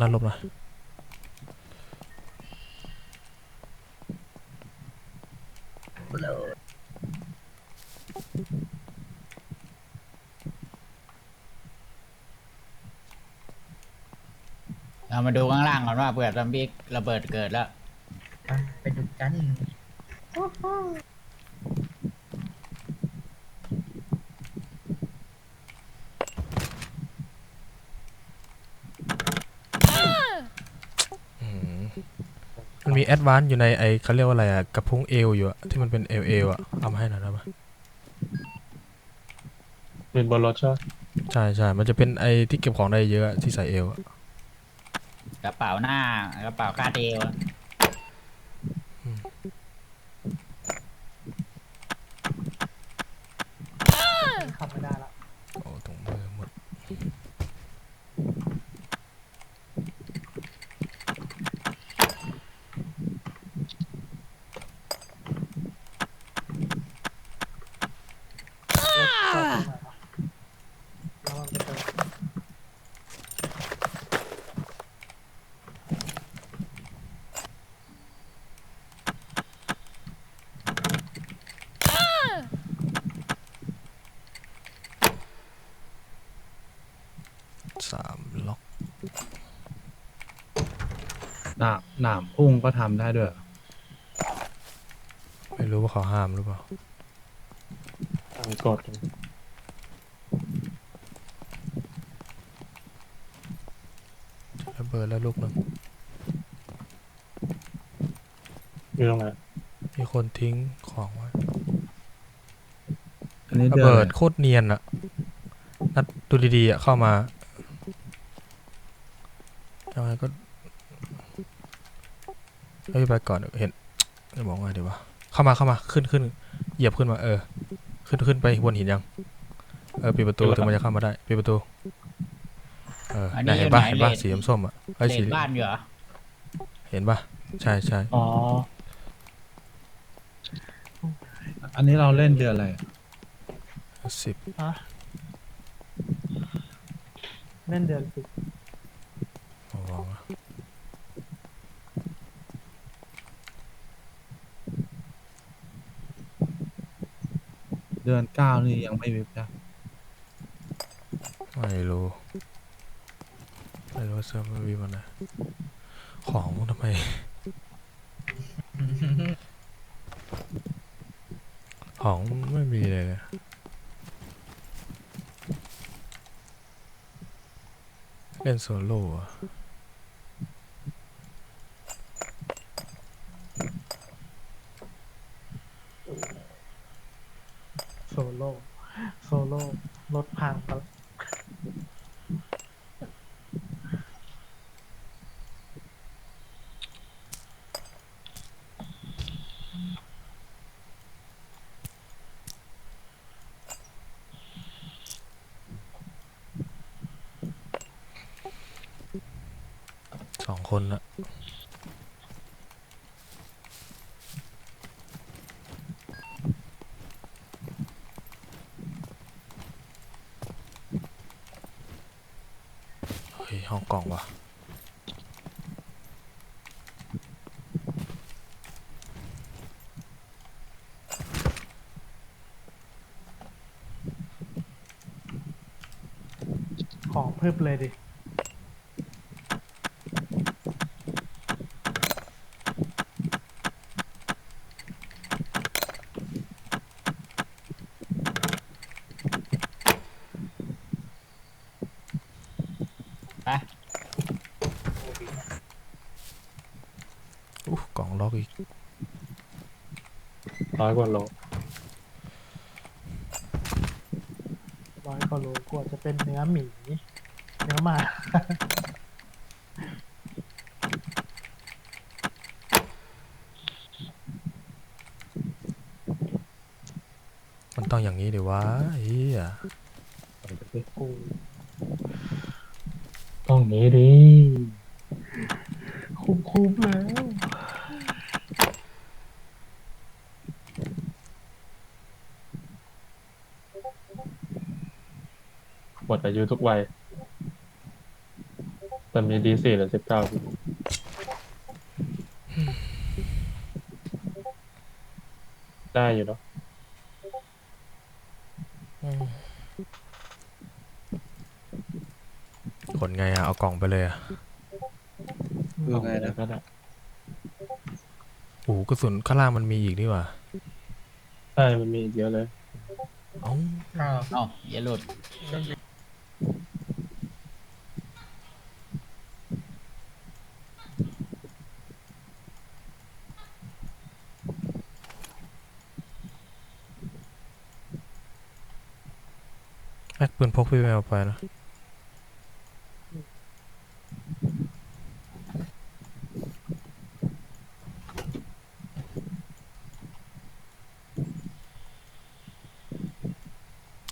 นั่นลบนะเรามาดูข้างล่างก่อนว่าเผื่อซอมบี้ระเบิดเกิดแล้วอะไปดูกัน มันมีแอดวานซ์อยู่ในไอเขาเรียกว่าอะไรอะกระพุ้งเอวอยู่อะที่มันเป็นเอวเอวอะเอามาให้หน่อยได้ปะเป็นบนรถใช่ไหมใช่ใช่มันจะเป็นไอที่เก็บของได้เยอะอะที่ใส่เอวอะกระเป๋าหน้ากระเป๋าคาดเอว ขับไม่ได้ละ โอ้ถุงมือหมด รถจอดตรงไหนวะแล้วมันไปเจอ สามล็อก ห นามหนามพุ่งก็ทำได้ด้วยไม่รู้ว่าเขาห้ามหรือเปล่าทางกดระเบิดแล้วลูกหนึงอยู่ตรงไหนมีคนทิ้งของไว้อันนี้ระเดินเบิดโคตรเนียนอะนัดดูดีๆอะเข้ามายังไงก็ เฮ้ยไปก่อนเดี๋ยวเห็นจะบอกว่าเดี๋ยววะเข้ามาเข้ามาขึ้นขึ้นเหยียบขึ้นมาเออ ขึ้นขึ้นไปบนหินยัง เออปิดประตูถึงมันจะเข้ามาได้ปิดประตู เออน่ะเห็นปะเห็นปะสีส้มๆอะไอ้เลสีนบ้านอยู่เหรอเห็นปะใช่ใช่อ๋อ อันนี้เราเล่นเดือนอะไร สิบฮะเล่นเดือนสิบ มองอะ เดือนเก้านี่ยังไม่วิบนะไม่รู้ไม่รู้ว่าเสื้อมันวีมันนะของทำไม ของไม่มีเลยนะเล่นโซโล่อะ โซโล่โซโล่รถพังไปแล้ว สอง คนละเฮ้ยห้องกล่องว่ะของเพิ่มเลยดิ อู้กล่องล็อกอีกร้อยกว่าโลร้อยกว่าโลกว่าจะเป็นเนื้อหมี เนื้อหมา มันต้องอย่างนี้ดิวะเฮียกูต้องนี้ดิ คุ้มคุ้มๆแล้ว หมดอายุทุกวัย แต่มีดีสี่หรือสิบเก้าได้อยู่เนาะขนไงอะเอากล่องไปเลยอะเพื่อไงนะ ก็ได้โอ้โหกระสุนข้างล่างมันมีอีกนี่หว่าใช่มันมีอีกเยอะเลย เอ้า อ้าวเอ้าอย่าหลุด กปืนพกพี่ไม่เอาไปนะ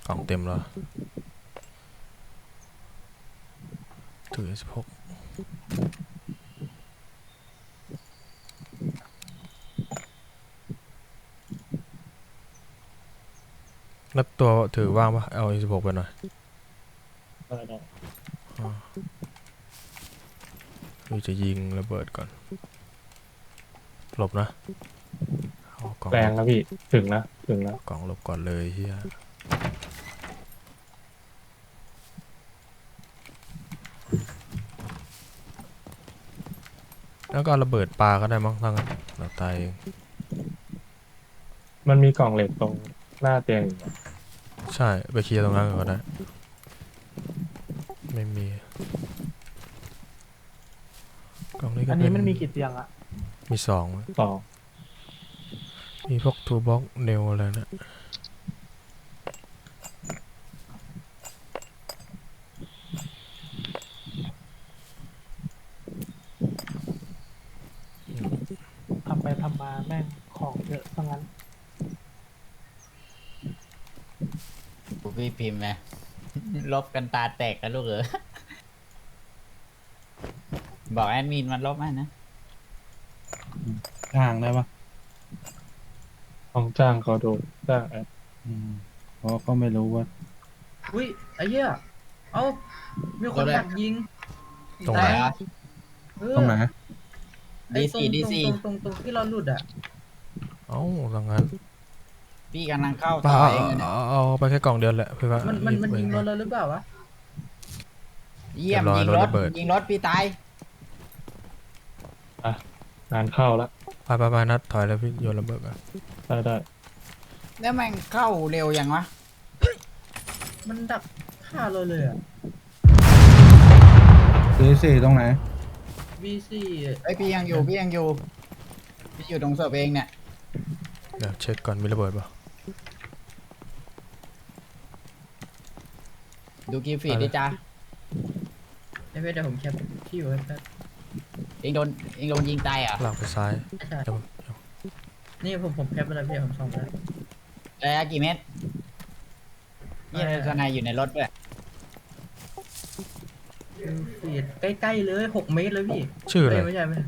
กล่องเต็มแล้วถือสิพก แล้วตัวถือว่างปะเอาสิพกไปหน่อยได้ได้คือจะยิงระเบิดก่อน หลบนะเอากล่องแรงนะพี่ ถึงนะถึงนะกล่องหลบก่อนเลยเฮียแล้วก็เอาระเบิดปลาก็ได้มั้งทั้งนั้นเราตายเองมันมีกล่องเหล็กตรงหน้าเตียงอยู่อะ ใช่ไปเคลียร์ตรงนั้นก่อนก็ได้ไม่มีกล่องนี้ก็อันเป็นี้นมันมีกี่เตียงอะมีสองสองมีพวกทูบ็อกเนลอะไรนะทำไปทำมาแม่งของเยอะซะงั้น พี่พิมพ์ไหมลบกันตาแตกกันลูกเออบอกแอดมินมันลบให้นะ จ้างได้ปะต้องจ้างเขาดูจ้างแอดอืมเพราะก็ไม่รู้ว่า อุ้ยไอ้เหี้ย เอ้า มีคนโดนอะไรดักยิงตรงไหนอะเออตรงไหนไอ้ตรงดีสี่ตรงตรงตรงตรงที่เราหลุดอะ เอ้าดังนั้น พี่กำลังเข้าเปล่าต่อเอาเองเลยเนี่ยเอาเอาไปแค่กล่องเดียวแหละพี่ว่ามันมันมันรีบยิงไปเราเลยหรือเปล่าวะเยี่ยมเรียิยงบร้อยรรถถระเบิดยิงรถพี่ตายงานเข้าแล้วไปไปไปนัดถอยแล้วพี่โยนระเบิดกันได้ได้แล้วแม่งเข้าเร็วยังวะมันดักฆ่าเราเลยอะดีสี่ตรงไหน V4 ไอยพี่ยังอยู่พี่ยังอยู่พี่อยู่ตรงศพเองเนี่ยเดี๋ยวเช็คก่อนมีระเบิดป่ะ ดูกีฟีดไปเลยดิจ้าไอ้เว้ยเดี๋ยวผมแคปที่อยู่แป๊บเองโดนเองโดนยิงตายเหรอะลากไปซ้ายๆใช่เดี๋ยวผมเดี๋ยวนี่ผมผมแคปไปแล้วพี่ผมส่องไปแล้ว ระยะกี่เมตรนี่ในสนายอยู่ในรถด้วยฟีดใกล้ๆเลยหกเมตรเลยพี่ชื่ออะไรเยไม่ใช่ไม่ใช่